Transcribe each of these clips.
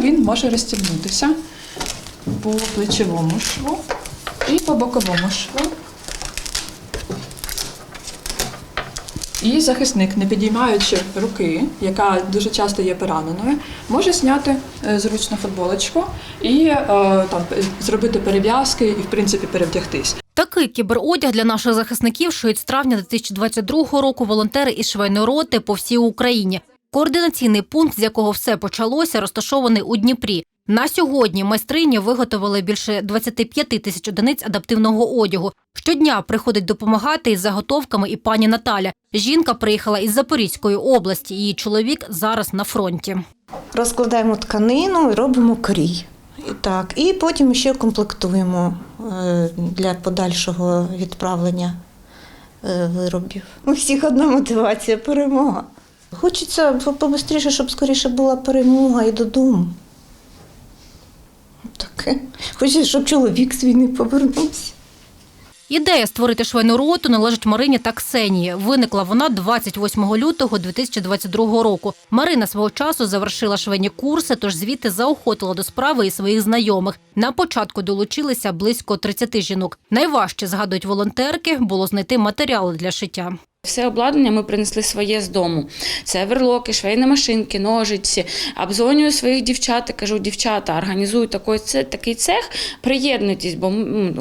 Він може розстібнутися по плечовому шву і по боковому шву. І захисник, не підіймаючи руки, яка дуже часто є пораненою, може зняти е, зручно футболочку і е, там зробити перев'язки і, в принципі, перевдягтись. Такий кіберодяг для наших захисників шиють з травня 2022 року волонтери із швейної роти по всій Україні. Координаційний пункт, з якого все почалося, розташований у Дніпрі. На сьогодні майстрині виготовили більше 25 тисяч одиниць адаптивного одягу. Щодня приходить допомагати із заготовками і пані Наталя. Жінка приїхала із Запорізької області. Її чоловік зараз на фронті. Розкладаємо тканину і робимо крій. І так, і потім ще комплектуємо е, для подальшого відправлення е, виробів. У всіх одна мотивація перемога. Хочеться побистріше, щоб скоріше була перемога і додому. Таке. Хочеться, щоб чоловік свій не повернувся. Ідея створити швейну роту належить Марині та Ксенії. Виникла вона 28 лютого 2022 року. Марина свого часу завершила швейні курси, тож звідти заохотила до справи і своїх знайомих. На початку долучилися близько 30 жінок. Найважче, згадують волонтерки, було знайти матеріали для шиття. Все обладнання ми принесли своє з дому. Це верлоки, швейні машинки, ножиці. Обзвонюю своїх дівчат і кажу, дівчата, організую такий це- такий цех, приєднуйтесь, бо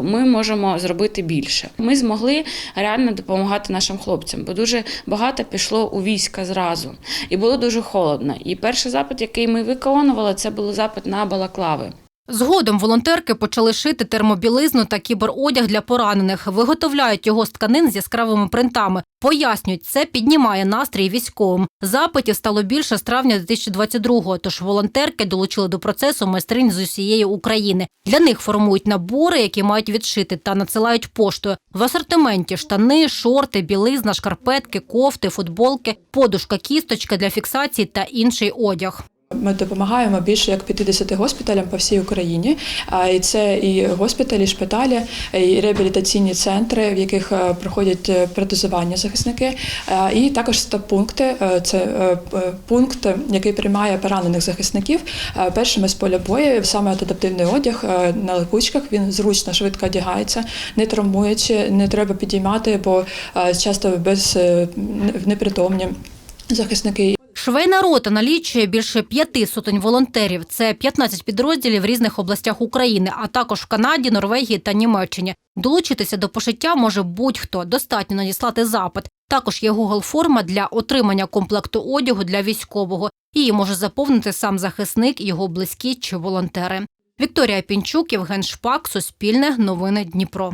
ми можемо зробити більше. Ми змогли реально допомагати нашим хлопцям, бо дуже багато пішло у війська зразу. І було дуже холодно. І перший запит, який ми виконували, це був запит на балаклави. Згодом волонтерки почали шити термобілизну та кіберодяг для поранених. Виготовляють його з тканин з яскравими принтами. Пояснюють, це піднімає настрій військовим. Запитів стало більше з травня 2022-го, тож волонтерки долучили до процесу майстринь з усієї України. Для них формують набори, які мають відшити та надсилають поштою. В асортименті штани, шорти, білизна, шкарпетки, кофти, футболки, подушка, кісточка для фіксації та інший одяг. Ми допомагаємо більше як 50 госпіталям по всій Україні. І це і госпіталі, і шпиталі, і реабілітаційні центри, в яких е, проходять е, протезування захисники. І також стаб-пункти. Е, Це пункт, який приймає поранених захисників першими з поля бою. Саме адаптивний одяг на липучках. Він зручно, швидко одягається, не травмуючи, не треба підіймати, бо часто без непритомні захисники. Швейна рота налічує більше п'яти сотень волонтерів. Це 15 підрозділів в різних областях України, а також в Канаді, Норвегії та Німеччині. Долучитися до пошиття може будь-хто. Достатньо надіслати запит. Також є Google форма для отримання комплекту одягу для військового. Її може заповнити сам захисник, його близькі чи волонтери. Вікторія Пінчук, Євген Шпак, Суспільне, Новини Дніпро.